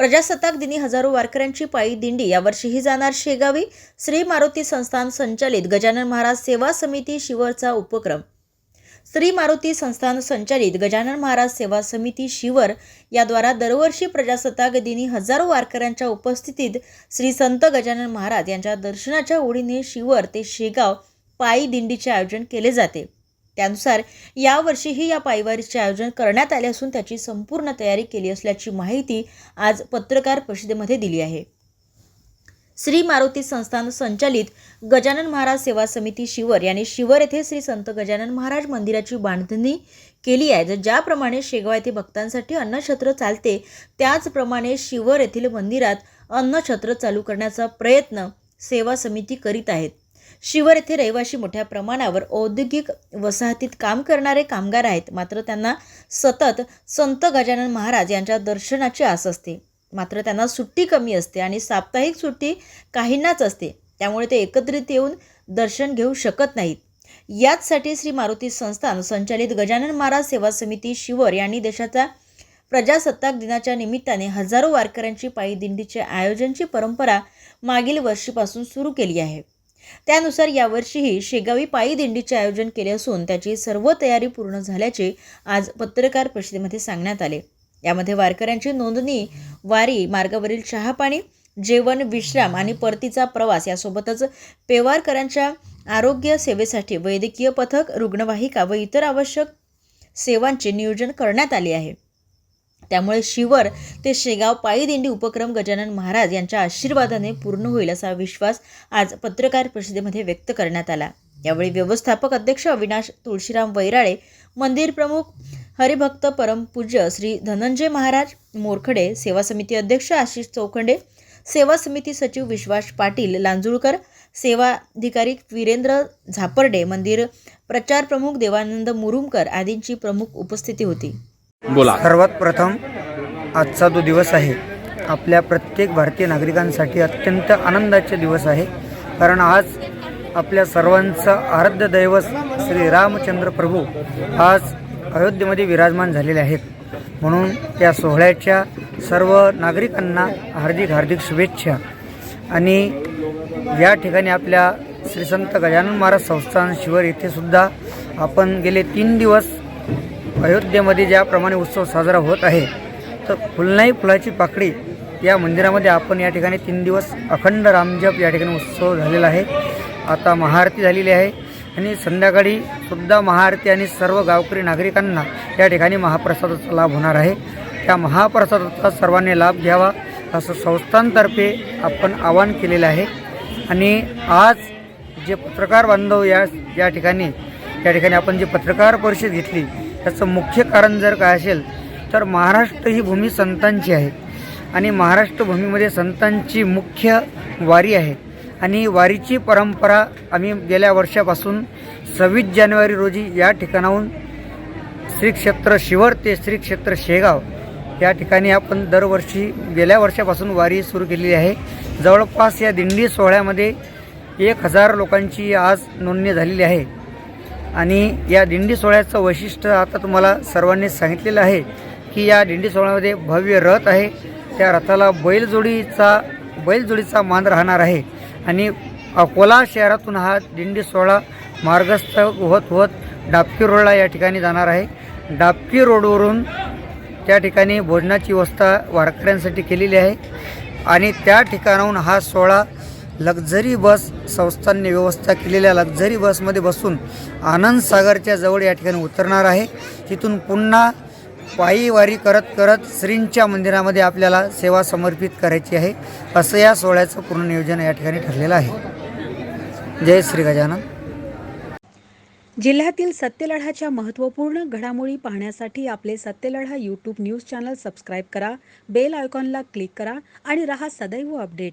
प्रजासत्ताक दिनी हजारो वारकऱ्यांची पायी दिंडी. यावर्षीही जाणार शेगावी. श्री मारुती संस्थान संचालित गजानन महाराज सेवा समिती शिवरचा उपक्रम. श्री मारुती संस्थान संचालित गजानन महाराज सेवा समिती शिवर याद्वारा दरवर्षी प्रजासत्ताक दिनी हजारो वारकऱ्यांच्या उपस्थितीत श्री संत गजानन महाराज यांच्या दर्शनाच्या ओढीने शिवर ते शेगाव पायी दिंडीचे आयोजन केले जाते. त्यानुसार यावर्षीही या पायवारीचे आयोजन करण्यात आले असून त्याची संपूर्ण तयारी केली असल्याची माहिती आज पत्रकार परिषदेमध्ये दिली आहे. श्री मारुती संस्थान संचालित गजानन महाराज सेवा समिती शिवर यांनी शिवर येथे श्री संत गजानन महाराज मंदिराची बांधणी केली आहे. तर ज्याप्रमाणे शेगाव येथे भक्तांसाठी अन्नछत्र चालते त्याचप्रमाणे शिवर येथील मंदिरात अन्नछत्र चालू करण्याचा प्रयत्न सेवा समिती करीत आहेत. शिवर येथे रहिवाशी मोठ्या प्रमाणावर औद्योगिक वसाहतीत काम करणारे कामगार आहेत. मात्र त्यांना सतत संत गजानन महाराज यांच्या दर्शनाची आस असते. मात्र त्यांना सुट्टी कमी असते आणि साप्ताहिक सुट्टी काहींनाच असते. त्यामुळे ते एकत्रित येऊन दर्शन घेऊ शकत नाहीत. याचसाठी श्री मारुती संस्थान संचालित गजानन महाराज सेवा समिती शिवर यांनी देशाचा प्रजासत्ताक दिनाच्या निमित्ताने हजारो वारकऱ्यांची पायी दिंडीच्या आयोजनची परंपरा मागील वर्षीपासून सुरू केली आहे. त्यानुसार यावर्षीही शेगावी पायी दिंडीचे आयोजन केले असून त्याची सर्व तयारी पूर्ण झाल्याचे आज पत्रकार परिषदेमध्ये सांगण्यात आले. यामध्ये वारकऱ्यांची नोंदणी वारी मार्गावरील चहापाणी जेवण विश्राम आणि परतीचा प्रवास यासोबतच पेवारकरांच्या आरोग्य सेवेसाठी वैद्यकीय पथक रुग्णवाहिका व इतर आवश्यक सेवांचे नियोजन करण्यात आले आहे. त्यामुळे शिवर ते शेगाव पायी दिंडी उपक्रम गजानन महाराज यांच्या आशीर्वादाने पूर्ण होईल असा विश्वास आज पत्रकार परिषदेमध्ये व्यक्त करण्यात आला. यावेळी व्यवस्थापक अध्यक्ष अविनाश तुळशीराम वैराळे मंदिर प्रमुख हरिभक्त परमपूज्य श्री धनंजय महाराज मोरखडे सेवा समिती अध्यक्ष आशिष चौखंडे सेवा समिती सचिव विश्वास पाटील लांजुळकर सेवाधिकारी वीरेंद्र झापर्डे मंदिर प्रचार प्रमुख देवानंद मुरुमकर आदींची प्रमुख उपस्थिती होती. बोला. सर्वात प्रथम आजचा जो दिवस आहे आपल्या प्रत्येक भारतीय नागरिकांसाठी अत्यंत आनंदाचे दिवस आहे. कारण आज आपल्या सर्वांचं आराध्य दैवत श्री रामचंद्र प्रभू आज अयोध्येमध्ये विराजमान झालेले आहेत. म्हणून त्या सोहळ्याच्या सर्व नागरिकांना हार्दिक हार्दिक शुभेच्छा. आणि या ठिकाणी आपल्या श्री संत गजानन महाराज संस्थान शिवर येथे सुद्धा आपण गेले तीन दिवस अयोध्येमध्ये ज्याप्रमाणे उत्सव साजरा होत आहे तर फुलनाई फुलाची पाकळी या मंदिरामध्ये आपण या ठिकाणी तीन दिवस अखंड रामजप या ठिकाणी उत्सव झालेला आहे. आता महाआरती झालेली आहे आणि संध्याकाळी सुद्धा महाआरती आणि सर्व गावकरी नागरिकांना या ठिकाणी महाप्रसादाचा लाभ होणार आहे. त्या महाप्रसादाचा सर्वांनी लाभ घ्यावा असं संस्थांतर्फे आपण आवाहन केलेलं आहे. आणि आज जे पत्रकार बांधव या या ठिकाणी या ठिकाणी आपण जी पत्रकार परिषद घेतली याचं मुख्य कारण जर काय असेल तर महाराष्ट्र ही भूमी संतांची आहे. आणि महाराष्ट्र भूमीमध्ये संतांची मुख्य वारी आहे. आणि वारीची परंपरा आम्ही गेल्या वर्षापासून सव्वीस जानेवारी रोजी या ठिकाणाहून श्री क्षेत्र शिवर ते श्री क्षेत्र शेगाव या ठिकाणी आपण दरवर्षी गेल्या वर्षापासून वारी सुरू केलेली आहे. जवळपास या दिंडी सोहळ्यामध्ये एक हजार लोकांची आज नोंदणी झालेली आहे. आणि या दिंडी सोहळ्याचं वैशिष्ट्य आता तुम्हाला सर्वांनी सांगितलेलं आहे की या दिंडी सोहळ्यामध्ये भव्य रथ आहे. त्या रथाला बैलजोडीचा बैलजोडीचा मान राहणार आहे. आणि अकोला शहरातून हा दिंडी सोहळा मार्गस्थ होत होत डापकी रोडला या ठिकाणी जाणार आहे. डापकी रोडवरून त्या ठिकाणी भोजनाची व्यवस्था वारकऱ्यांसाठी केलेली आहे. आणि त्या ठिकाणाहून हा सोहळा लक्झरी बस संस्थांनी व्यवस्था केलेल्या लक्झरी बसमध्ये बसून आनंद सागरच्या जवळ या ठिकाणी उतरणार आहे. तिथून पुन्हा पायी वारी करत करत श्रींच्या मंदिरामध्ये आपल्याला सेवा समर्पित करायची आहे. असं या सोहळ्याचं पूर्ण नियोजन या ठिकाणी ठरलेलं आहे. जय श्री गजानन. जिल्ह्यातील सत्यलढाच्या महत्त्वपूर्ण घडामोडी पाहण्यासाठी आपले Satyaladha YouTube news channel subscribe करा बेल आयकॉनला क्लिक करा आणि रहा सदैव अपडेट.